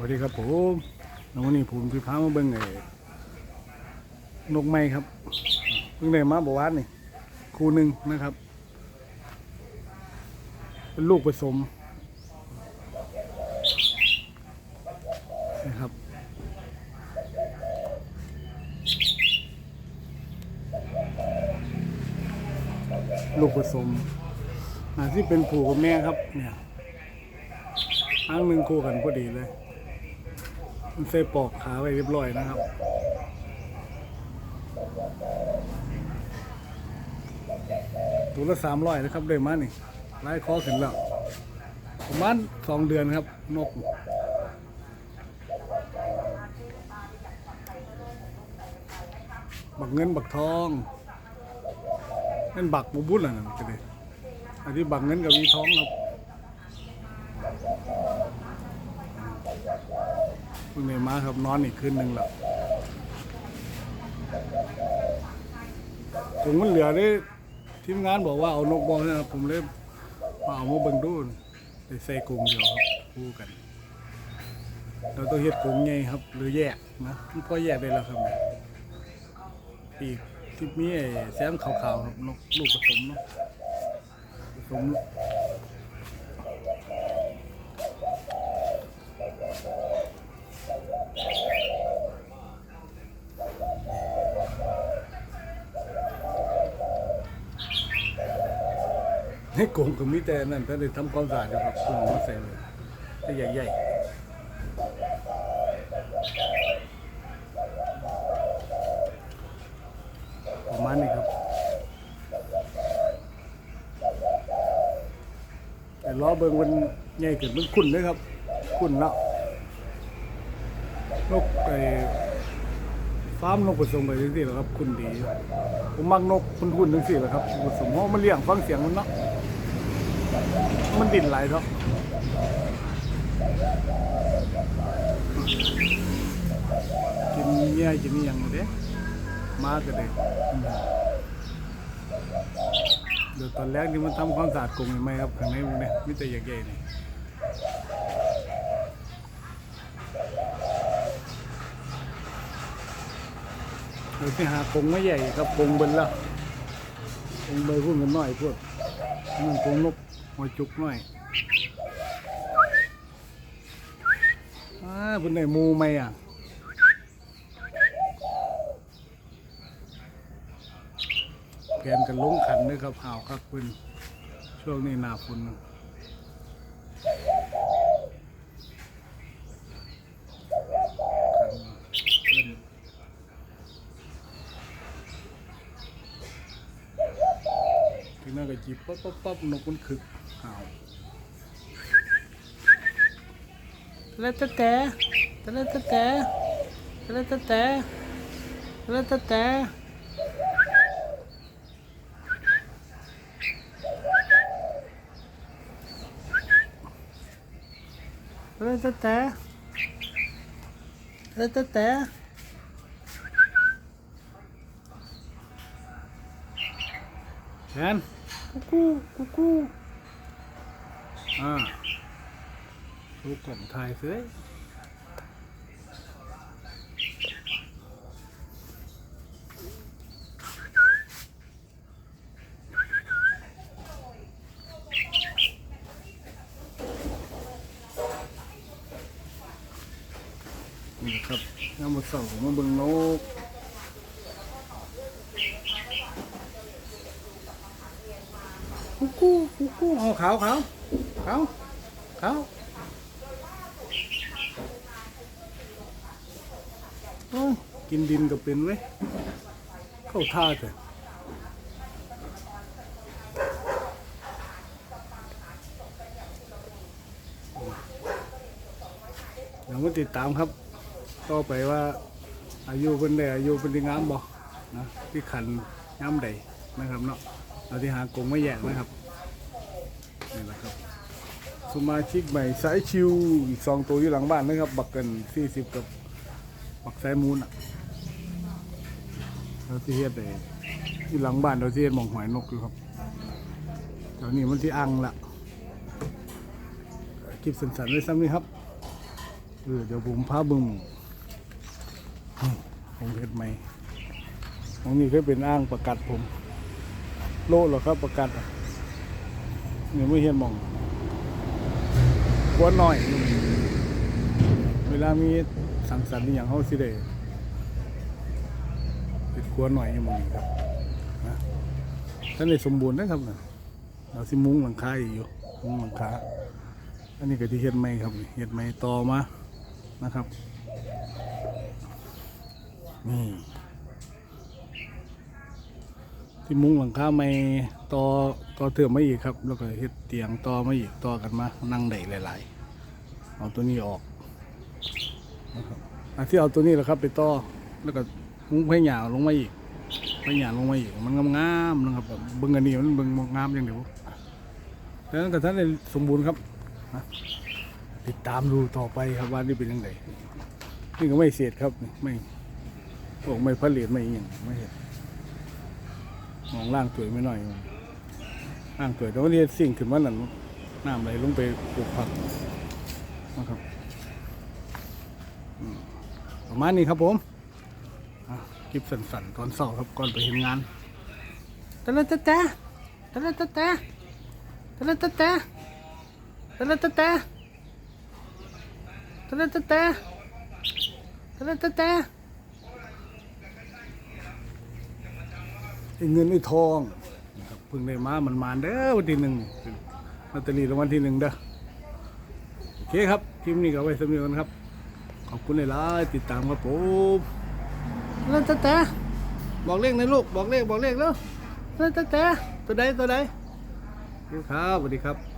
วัสดีครับผมแล้ววันนี้ผมพี่พามาเบิ่งไอ้นกไม้ครับเพิ่งได้มาบว่านี่คู่หนึ่งนะครับ เป็นลูกผสมนะครับลูกผสมอาที่เป็นผูกับแม่ครับเนี่ยอ้างหนึ่งคู่กันพอดีเลย มันใส่ปอกขาไว้เรียบร้อยนะครับตัวละสามร้อยนะครับเดิมานี่ไล่คอขึ้นแล้วประมาณสองเดือนครับนกบักเงินบักทองนั่นบักบุบุญอะนั่นก็เลยอันนี้บักเงินกับมีทองครับ พิ่งได้มาครับนอนอีกคืนหนึ่งแล้วผมมันเหลือได้ทีมงานบอกว่าเอานกบอลนะครับผมเลยมาเอามาเบิ่งดูได้ใส่กรงเดียวครับคู่กันเราต้องเฮ็ดกรงใหญ่ครับ หรือแยกนะมันพอแยกได้แล้วครับเนี่ยปีกที่มีแซมขาวๆครับนกลูกผสมเนาะผสม ให้กงก็มีแต่นั่นถ้าได้ทำความสะอาดอยู่ครับกงมาใส่เลยแต่ใหญ่ๆประมาณนี้ครับแต่ล้อเบิงมันใหญ่เกินมันขุ่นเลยครับขุ่นแล้วนกไอ้ฟาร์มนกผสมไปทั้งสี่แหละครับขุ่นดี ผมมักนกขุ่นขุ่นทั้งสี่แหละครับผสมเพราะมันเลี้ยงฟังเสียงมันเนาะ มันดิ่นไหลเนาะกินเงี้ยกินนี่ยังเด้มาก็เด้เดี๋ยวตอนแรกนี่มันทำความสะอาดกรงใหมครับข้างในมันเนี่ยมิแต่ใหญ่นี่เดี๋ยวที่หากรงไม่ใหญ่ครับกรงเบิ้ลแล้วกรงเบยพุ่นกันหน่อยพวกนั่นกรงนก หอยจุกหน่อยอ่าเพุ่นได้มูไหมอะแกนกันลงขันด้วยครับห่าวครับคุณช่วงนี้หนาฝนนะขันเพิ่นที่นั่นก็จีบปั๊บปั๊บปั๊บนกมันคึก ห่าวตะละตะแต่ตะละตะแต่ตะละตะแต่ตะละตะแต่ Rồi tê tê Rồi tê tê Hèn Cú cú cú cú À Chú cẩn thai dưới นี่ครับน้ำมันเสาร์มาเบิ่งนกกูกูกูกูเอาขาวขาว ขาวขาวโอ้ยกินดินก็เป็นเว้ยเข้าท่าเถอะเดี๋ยวมาติดตามครับ ต่อไปว่า อายุเป็นไดอายุเป็นที่งามบ่นะที่ขันงามใดนะครับเนาะเราที่หากรงไม่แยกนะครับนี่แหละครับ สมาชิกใหม่สายชิวอีกสองตัวอยู่หลังบ้านนะครับ บักกันสี่สิบกับบักสายมูนอะเราที่เฮ็ดได้ที่หลังบ้านเราที่เฮ็ดมองหอยนกอยู่ครับแถวนี้มันที่อังละคลิปสั้นๆไว้ซ้ำนี้ครับเออเดี๋ยวผมพาบึงอืมผมเห็ดไหมตรงนี้ก็เป็นอ้างประกัดผม โลเหรอครับประกัดอะยังไม่เห็นมอง กวนหน่อย เวลามีสังสรรค์อย่างเขาสิได้เป็นกวนหน่อยอยู่หมองนี้ครับนะท่านในสมบูรณ์นะครับนะเราสิมุ้งหลังคาอีกอยู่มุ้งหลังคาอันนี้ก็ที่เฮ็ดไม้ครับเฮ็ดไม้ต่อมานะครับนี่ ที่มุ้งหลังคาไม้ต่อต่อเถื่อมมาอีกครับ แล้วก็เฮ็ดเตียงต่อมาอีกต่อกันมานั่งได้หลาย ๆ เอาตัวนี้ออกนะครับอันที่เอาตัวนี้แหละครับ ไปต่อแล้วก็มุ้งไผ่หยาลงมาอีกไผ่หยาลงมาอีก มันงามๆนะครับแบบเบิ่งอันนี้มันเบิ่งงามอย่างเดียวดังนั้นก็ท่านสมบูรณ์ครับติดตามดูต่อไปครับว่านี่เป็นยังไงนี่ก็ไม่เสียดครับไม่พวกไม่ผลิตไม่อย่างไม่เห็น มองล่างตัวไม่น้อยล่างตัวแต่ว่านี่สิ่งขึ้นมาหนันน้ำไหลลงไปปลูกผักนะครับอืมประมาณนี้ครับผมคลิปสั้นๆตอนเสาร์ครับก่อนไปเห็นงานตะละตะตะตะละตะตะตะละตะตะตะละตะตะตะละตะตะตะละตะตะ ไอ้เงินไอ้ทองนะครับเพิ่งได้มามันมาเด้อวันที่หนึ่งลอตเตอรี่รางวัลที่หนึ่งเด้อโอเคครับคลิปนี้ก็ไว้สำเร็จกันครับ ขอบคุณหลายๆติดตามครับผมตะละตะตะบอกเลขนะลูกบอกเลขบอกเลขแล้วตะละตะตะตัวใดตัวใดครับสวัสดีครับ